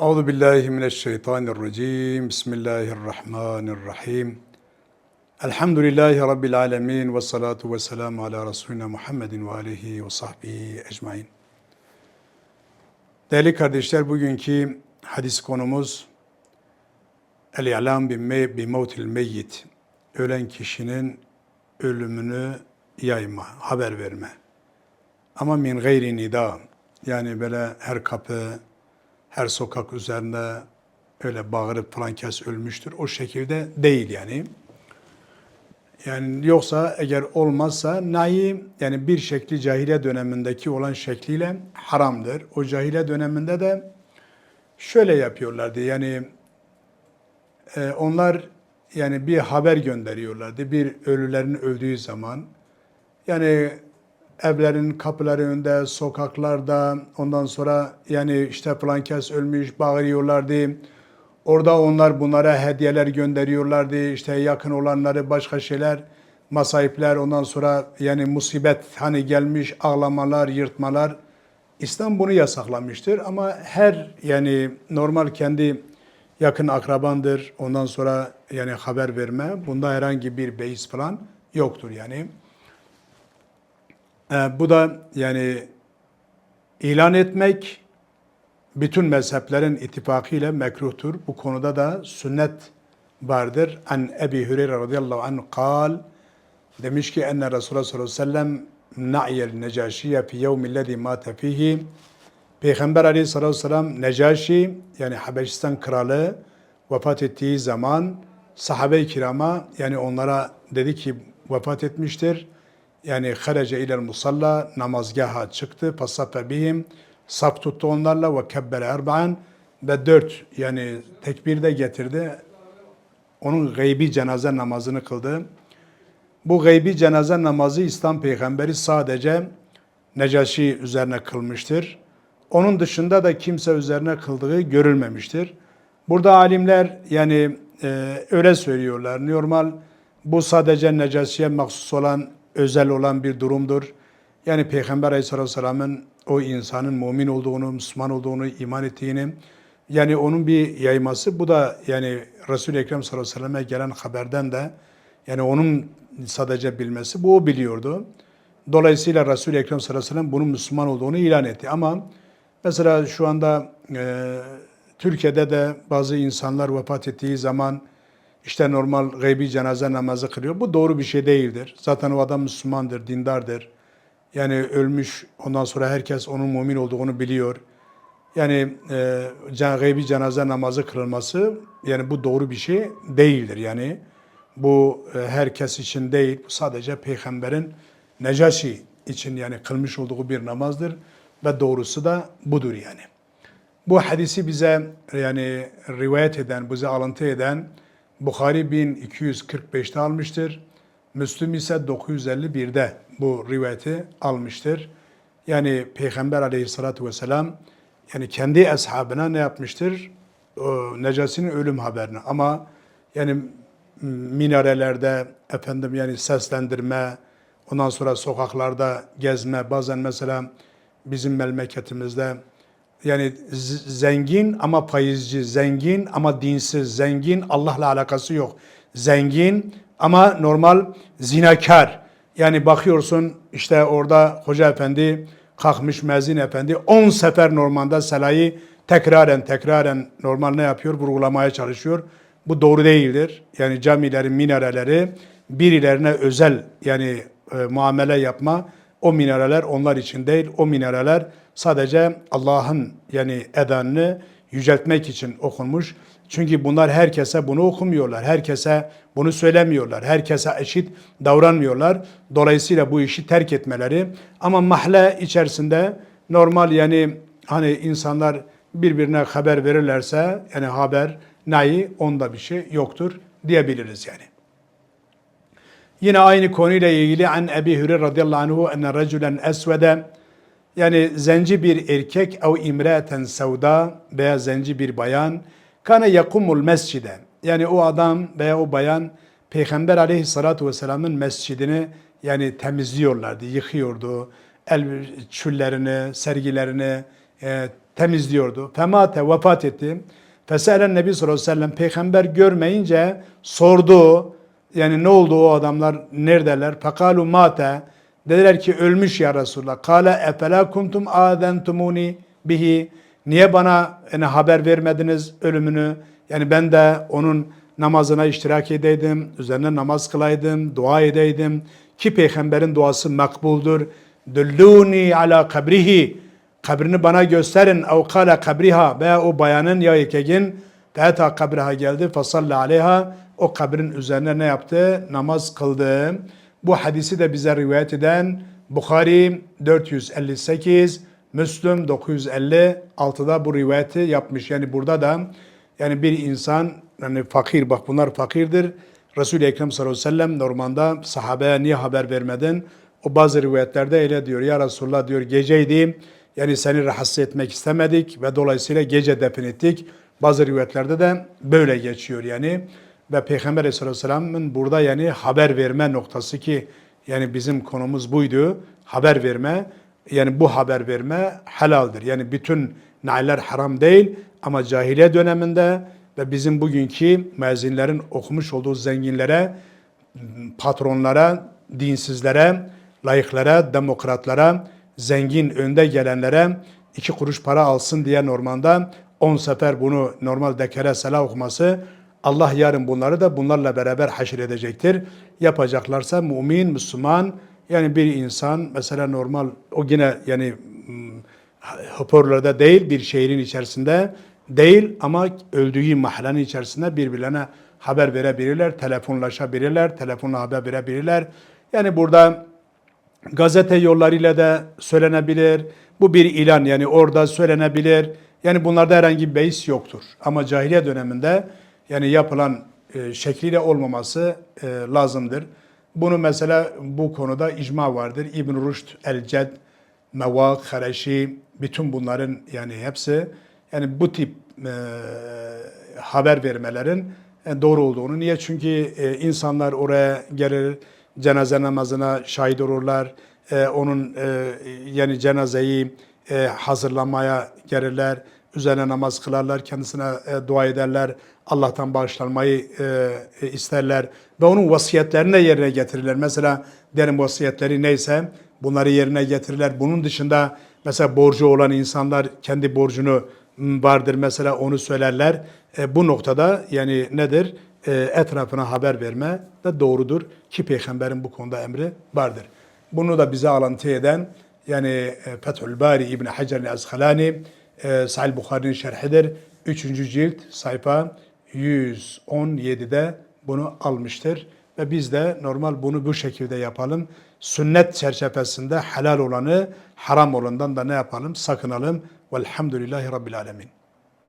Euzu billahi mineşşeytanirracim. Bismillahirrahmanirrahim. Elhamdülillahi rabbil alamin ve salatu vesselamü ala resulina Muhammedin ve alihi ve sahbihi ecmaîn. Değerli kardeşler, bugünkü hadis konumuz El-i'lam bi mevtil meyyit. Ölen kişinin ölümünü yayma, haber verme. Ama min gayri nida. Yani böyle her kapı, her sokak üzerinde öyle bağırıp falan kes ölmüştür. O şekilde değil yani. Yani yoksa eğer olmazsa nayi yani bir şekli cahiliye dönemindeki olan şekliyle haramdır. O cahiliye döneminde de şöyle yapıyorlardı. Yani e, onlar yani bir haber gönderiyorlardı. Bir ölülerin öldüğü zaman yani evlerin kapıları önünde, sokaklarda ondan sonra yani işte falan kes ölmüş bağırıyorlardı. Orada onlar bunlara hediyeler gönderiyorlardı. İşte yakın olanları başka şeyler, masayipler ondan sonra yani musibet hani gelmiş ağlamalar, yırtmalar. İslam bunu yasaklamıştır ama her yani normal kendi yakın akrabandır. Ondan sonra yani haber verme. Bunda herhangi bir beis falan yoktur yani. Ee, bu da yani ilan etmek bütün mezheplerin ittifakıyla mekruhtur. Bu konuda da sünnet vardır. An Ebi Hüreyre radıyallahu anh kal demiş ki enne Resulullah sallallahu aleyhi ve sellem na'yel necaşiye fi yevmillezî mâte fihi Peygamber aleyhissalatü vesselam Necaşi yani Habeşistan kralı vefat ettiği zaman sahabe-i kirama yani onlara dedi ki vefat etmiştir. Yani harece ilel musalla namazgaha çıktı. Passafe bihim saf tuttu onlarla ve kebbere erba'an ve dört yani tekbir de getirdi. Onun gaybi cenaze namazını kıldı. Bu gaybi cenaze namazı İslam peygamberi sadece Necaşi üzerine kılmıştır. Onun dışında da kimse üzerine kıldığı görülmemiştir. Burada alimler yani e, öyle söylüyorlar. Normal bu sadece Necaşi'ye mahsus olan, özel olan bir durumdur. Yani Peygamber Aleyhisselatü Vesselam'ın o insanın mümin olduğunu, Müslüman olduğunu, iman ettiğini, yani onun bir yayması. Bu da yani Resul-i Ekrem sallallahu aleyhi ve selleme gelen haberden de yani onun sadece bilmesi bu o biliyordu. Dolayısıyla Resul-i Ekrem sallallahu aleyhi ve sellem bunun Müslüman olduğunu ilan etti. Ama mesela şu anda e, Türkiye'de de bazı insanlar vefat ettiği zaman işte normal gaybi cenaze namazı kılıyor. Bu doğru bir şey değildir. Zaten o adam Müslümandır, dindardır. Yani ölmüş, ondan sonra herkes onun mümin olduğunu biliyor. Yani e, gaybi cenaze namazı kılınması, yani bu doğru bir şey değildir. Yani bu e, herkes için değil, sadece peygamberin Necaşi için yani kılmış olduğu bir namazdır ve doğrusu da budur yani. Bu hadisi bize yani rivayet eden, bize alıntı eden Bukhari 1245'te almıştır. Müslüm ise 951'de bu rivayeti almıştır. Yani Peygamber aleyhissalatü vesselam yani kendi ashabına ne yapmıştır? Necasi'nin ölüm haberini ama yani minarelerde efendim yani seslendirme, ondan sonra sokaklarda gezme, bazen mesela bizim memleketimizde yani zengin ama faizci, zengin ama dinsiz, zengin Allah'la alakası yok. Zengin ama normal zinakar. Yani bakıyorsun işte orada hoca efendi kalkmış mezin efendi 10 sefer normalde selayı tekraren tekraren normal ne yapıyor? Vurgulamaya çalışıyor. Bu doğru değildir. Yani camilerin minareleri birilerine özel yani e, muamele yapma o minareler onlar için değil. O minareler sadece Allah'ın yani edanını yüceltmek için okunmuş. Çünkü bunlar herkese bunu okumuyorlar. Herkese bunu söylemiyorlar. Herkese eşit davranmıyorlar. Dolayısıyla bu işi terk etmeleri ama mahalle içerisinde normal yani hani insanlar birbirine haber verirlerse yani haber nayi onda bir şey yoktur diyebiliriz yani. Yine aynı konuyla ilgili an Ebi Hüreyre radıyallahu anhu enne raculen esvede yani zenci bir erkek ev imraten sevda veya zenci bir bayan kana yakumul mescide yani o adam veya o bayan Peygamber aleyhissalatu vesselamın mescidini yani temizliyorlardı, yıkıyordu. El çüllerini, sergilerini e, temizliyordu. Femate vefat etti. Feselen Nebi sallallahu aleyhi ve sellem peygamber görmeyince sordu. Yani ne oldu o adamlar neredeler? Fekalu mate. Dediler ki ölmüş ya Resulullah. Kale efela kuntum adentumuni bihi. Niye bana yani haber vermediniz ölümünü? Yani ben de onun namazına iştirak edeydim, üzerine namaz kılaydım, dua edeydim. Ki peygamberin duası makbuldur. Dulluni ala kabrihi. Kabrini bana gösterin. Ev kala kabriha. Veya o bayanın ya erkeğin Feeta kabriha geldi. Fasalli aleyha. O kabrin üzerine ne yaptı? Namaz kıldı. Bu hadisi de bize rivayet eden Bukhari 458, Müslüm 956'da bu rivayeti yapmış. Yani burada da yani bir insan yani fakir bak bunlar fakirdir. Resul-i Ekrem sallallahu aleyhi ve sellem normalde sahabeye niye haber vermedin? O bazı rivayetlerde öyle diyor. Ya Resulullah diyor geceydi. Yani seni rahatsız etmek istemedik ve dolayısıyla gece defin ettik. Bazı rivayetlerde de böyle geçiyor yani. Ve Peygamber Aleyhisselam'ın burada yani haber verme noktası ki yani bizim konumuz buydu. Haber verme. Yani bu haber verme helaldir. Yani bütün nailer haram değil ama cahiliye döneminde ve bizim bugünkü müezzinlerin okumuş olduğu zenginlere, patronlara, dinsizlere, layıklara, demokratlara, zengin önde gelenlere iki kuruş para alsın diye normalde on sefer bunu normal dekere sela okuması Allah yarın bunları da bunlarla beraber haşir edecektir. Yapacaklarsa mümin, Müslüman yani bir insan mesela normal o yine yani mm, hoparlörde değil bir şehrin içerisinde değil ama öldüğü mahallenin içerisinde birbirlerine haber verebilirler, telefonlaşabilirler, telefonla haber verebilirler. Yani burada gazete yollarıyla da söylenebilir. Bu bir ilan yani orada söylenebilir. Yani bunlarda herhangi bir beis yoktur. Ama cahiliye döneminde yani yapılan e, şekliyle olmaması e, lazımdır. Bunu mesela bu konuda icma vardır. İbn Rushd, El-Ced, Mevak, Hareşi, bütün bunların yani hepsi yani bu tip e, haber vermelerin e, doğru olduğunu. Niye? Çünkü e, insanlar oraya gelir, cenaze namazına şahit olurlar. E, onun e, yani cenazeyi e, hazırlamaya gelirler. Üzerine namaz kılarlar, kendisine e, dua ederler. Allah'tan bağışlanmayı e, e, isterler. Ve onun vasiyetlerini de yerine getirirler. Mesela derin vasiyetleri neyse bunları yerine getirirler. Bunun dışında mesela borcu olan insanlar kendi borcunu vardır mesela onu söylerler. Bu noktada yani nedir? Etrafına haber verme de doğrudur ki peygamberin bu konuda emri vardır. Bunu da bize alıntı eden yani Fethül Bari İbn Hacer el-Askalani e, Sahih Bukhari'nin şerhidir. 3. cilt sayfa 117'de bunu almıştır. Ve biz de normal bunu bu şekilde yapalım. Sünnet çerçevesinde helal olanı haram olandan da ne yapalım? Sakınalım. Velhamdülillahi Rabbil Alemin.